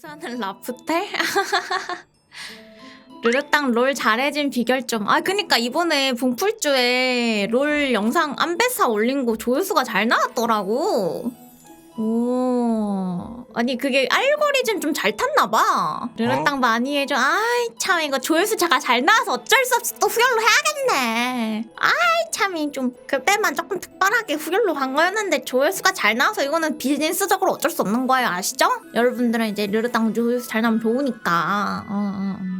부산은 라프텔? 르르땅 롤 잘해진 비결 좀. 아, 그니까 이번에 분풀주에 롤 영상 안배사 올린 거 조회수가 잘 나왔더라고. 오. 아니, 그게 알고리즘 좀 잘 탔나봐. 르르땅 많이 해줘. 아이, 참, 이거 조회수 차가 잘 나와서 어쩔 수 없이 또 후열로 해야겠네. 아이, 참이 좀, 그때만 조금 특별하게 후열로 간 거였는데 조회수가 잘 나와서 이거는 비즈니스적으로 어쩔 수 없는 거예요. 아시죠? 여러분들은 이제 르르땅 조회수 잘 나면 좋으니까. 어, 어, 음.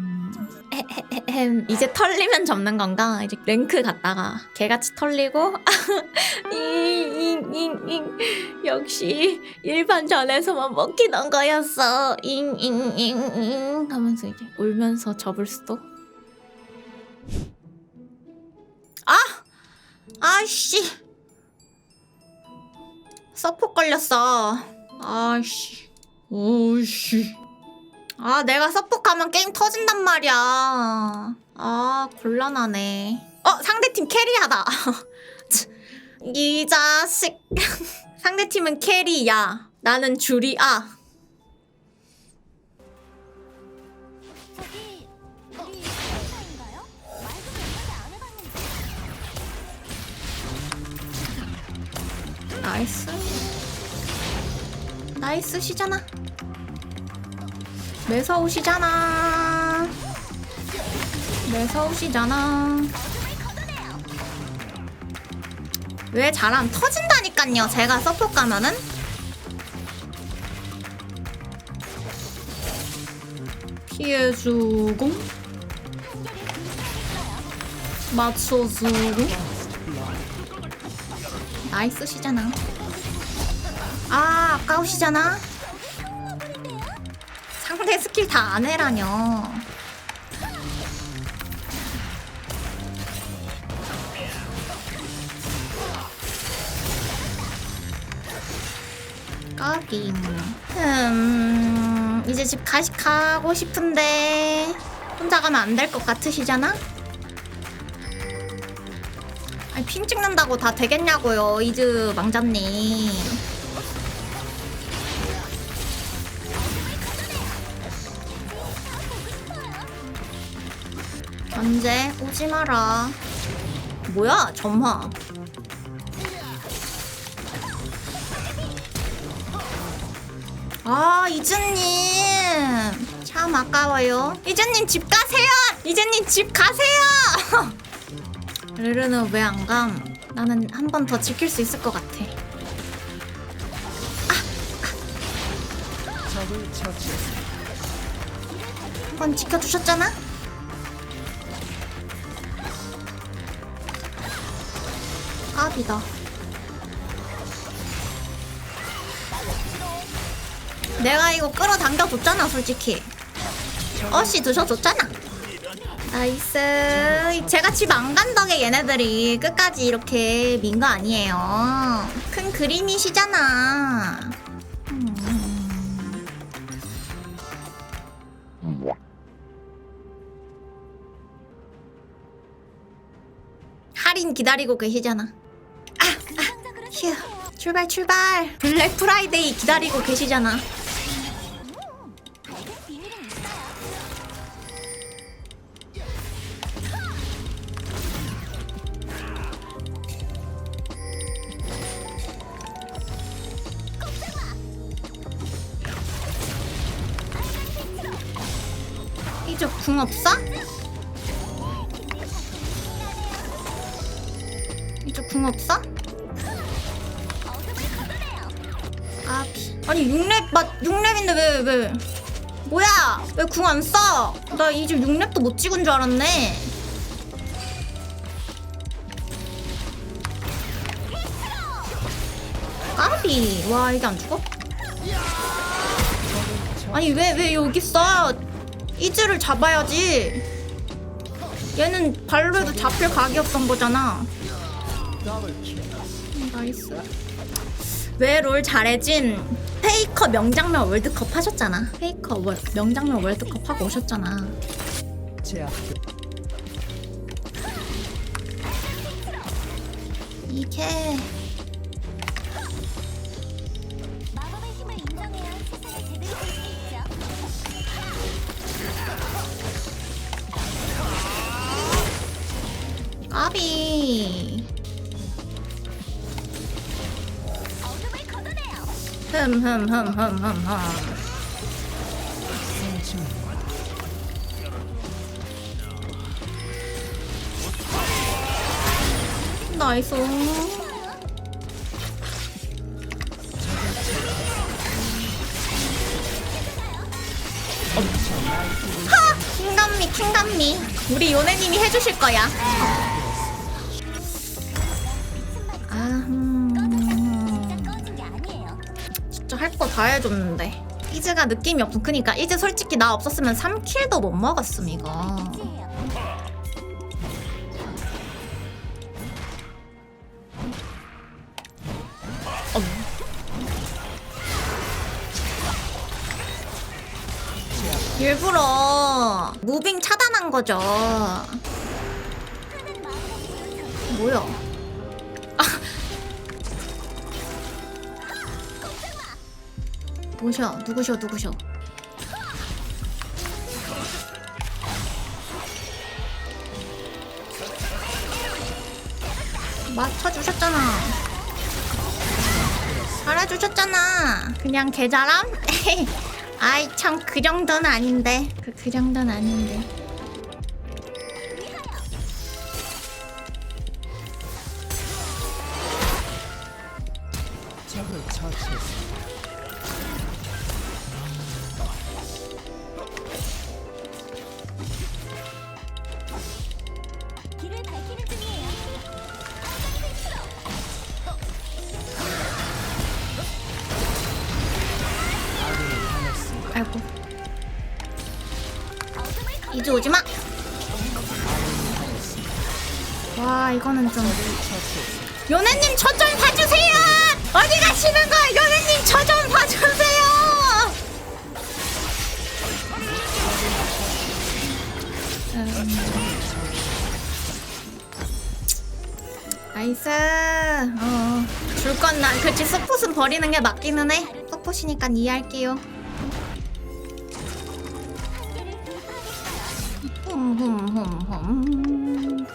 에헴. 이제 털리면 접는 건가? 이제 랭크 갔다가 개같이 털리고. 잉 잉 잉 잉. 역시 일반 전에서만 먹히던 거였어. 잉잉잉잉. 하면서 이제 울면서 접을 수도. 아! 아이씨. 서포 걸렸어. 아이씨. 오이씨 아, 내가 서폭하면 게임 터진단 말이야. 아, 곤란하네. 어, 상대팀 캐리하다. 이 자식. 상대팀은 캐리야. 나는 줄이야. 나이스. 나이스 시잖아. 매서우시잖아. 매서우시잖아. 왜 잘하면 터진다니깐요. 제가 서포 가면은. 피해주고 맞춰주고 나이스시잖아. 아 아까우시잖아. 상대 스킬 다 안 해라뇨. 까김. 음, 이제 집 가시 가고 싶은데 혼자 가면 안 될 것 같으시잖아? 아니 핑 찍는다고 다 되겠냐고요, 이즈 망자님. 언제 오지 마라. 뭐야, 점화. 아, 이즈님. 참 아까워요. 이즈님 집 가세요! 이즈님 집 가세요! 르르는 왜 안 감? 나는 한 번 더 지킬 수 있을 것 같아. 한 번 지켜주셨잖아? 깝이다. 내가 이거 끌어당겨 줬잖아, 솔직히. 어씨 드셔줬잖아. 나이스. 제가 집 안 간 덕에 얘네들이 끝까지 이렇게 민 거 아니에요. 큰 그림이시잖아. 음. 할인 기다리고 계시잖아. 휴, 출발 출발. 블랙 프라이데이 기다리고 계시잖아. 이제 궁 없어? 이제 궁 없어? 아, 비. 아니 6렙 맞 6렙인데 왜 왜? 뭐야? 왜 궁 안 써? 나 이제 6렙도 못 찍은 줄 알았네. 까비. 와 이게 안 죽어? 아니 왜 왜 여기 있어? 이즈를 잡아야지. 얘는 발로 해도 잡힐 각이었던 거잖아. 음, 나이스. 왜 롤 잘해진 페이커 명장면 월드컵 하셨잖아. 페이커 월, 명장면 월드컵 하고 오셨잖아. 이게 흠흠흠흠흠흠. 나이스. 하! 킹감미 킹감미. 우리 요네님이 해주실 거야. 아, 음. 할 거 다 해줬는데. 이즈가 느낌이 없음 그니까 이즈 솔직히 나 없었으면 3킬도 못 먹었음 이거. 일부러 무빙 차단한 거죠. 뭐야 뭐셔. 누구셔 누구셔? 맞춰주셨잖아. 잘해주셨잖아. 그냥 개잘함? 아이 참 그 정도는 아닌데. 그, 그 정도는 아닌데 이제 오지마. 와 이거는 좀. 요네님 저 좀 봐주세요! 어디 가시는 거야 요네님 저 좀 봐주세요! 음. 나이스. 어, 줄 건 나 그치 서폿은 버리는 게 맞기는 해. 서폿이니까 이해할게요 홈홈홈홈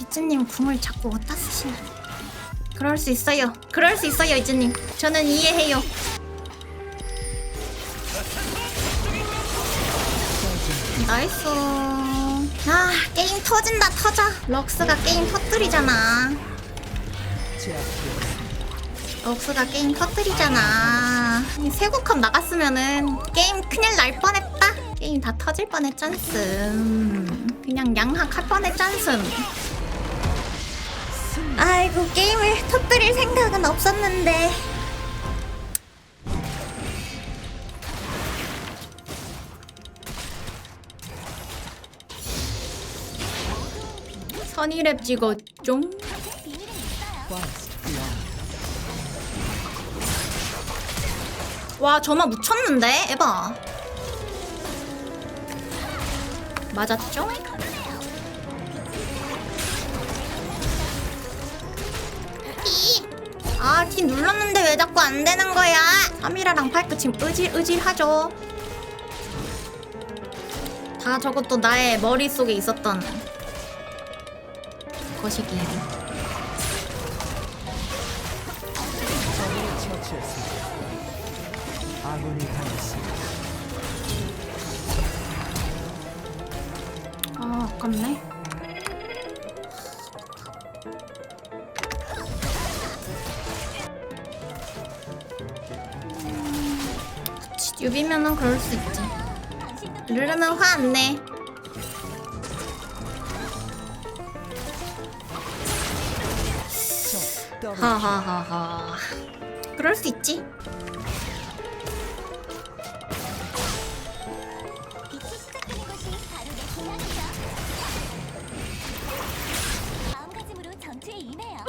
이즈님 궁을 자꾸 어디다 쓰시나? 그럴 수 있어요. 그럴 수 있어요 이즈님. 저는 이해해요. 나이스. 아 게임 터진다 터져. 럭스가 게임 터뜨리잖아 제압되었습니다. 럭스가 게임 터뜨리잖아. 이 세국컵 나갔으면은 게임 큰일 날 뻔했다. 게임 다 터질 뻔했잖음. 그냥 양학할 뻔했잖음. 아이고 게임을 터뜨릴 생각은 없었는데. 선이랩 찍어 좀. 와 저만 묻혔는데 에바 맞았죠? 걷어내요. 아키 눌렀는데 왜 자꾸 안 되는 거야? 카미라랑 파이크 지금 으질으질하죠 다 저것도 나의 머릿속에 있었던 것이기 적 아 아깝네 그치, 유비면은 그럴 수 있지 르르는 화 안 내. 하하하하. 그럴 수 있지.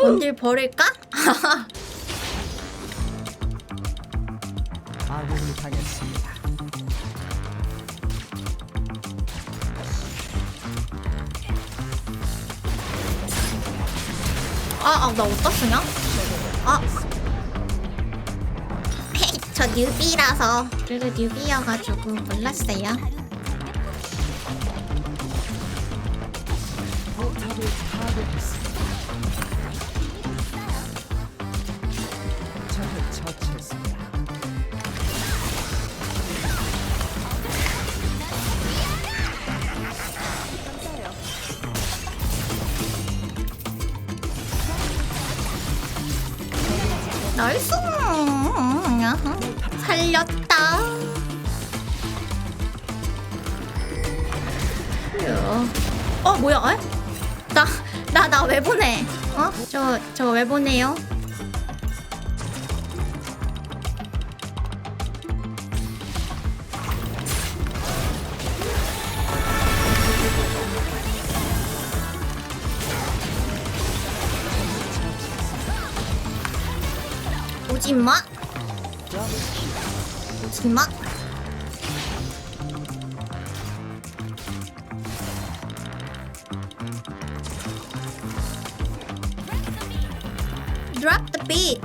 원딜 버릴까? 아군이 당했습니다. 아, 아, 나 어디다 쓰냐? 아, 저 뉴비라서 그래도 뉴비여가지고 몰랐어요. 포탑을 파괴했습니다. 처치했습니다. 나이스. 살렸다. 어 뭐야? 나나 나 왜 보내? 어? 저 저 왜 보내요? 오지 마. 오지 마. Drop the beat.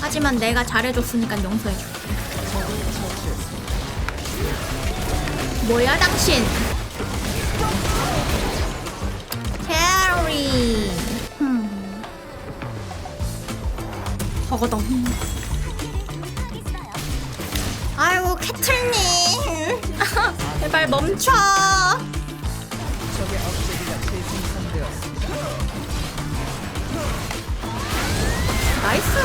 하지만 내가 잘해줬으니까 용서해줘. 뭐야 당신? 캐리. 흠. 허거덩. 아이고 캐틀님. 제발 멈춰. 나이스.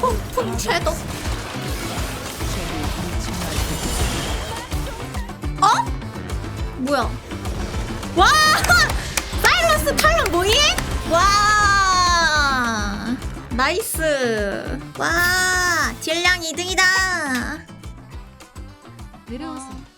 폭풍 섀도. 어? 뭐야? 와! 사이러스 탈론 뭐이? 와! 나이스. 와! 딜량 2등이다. 들어오세요.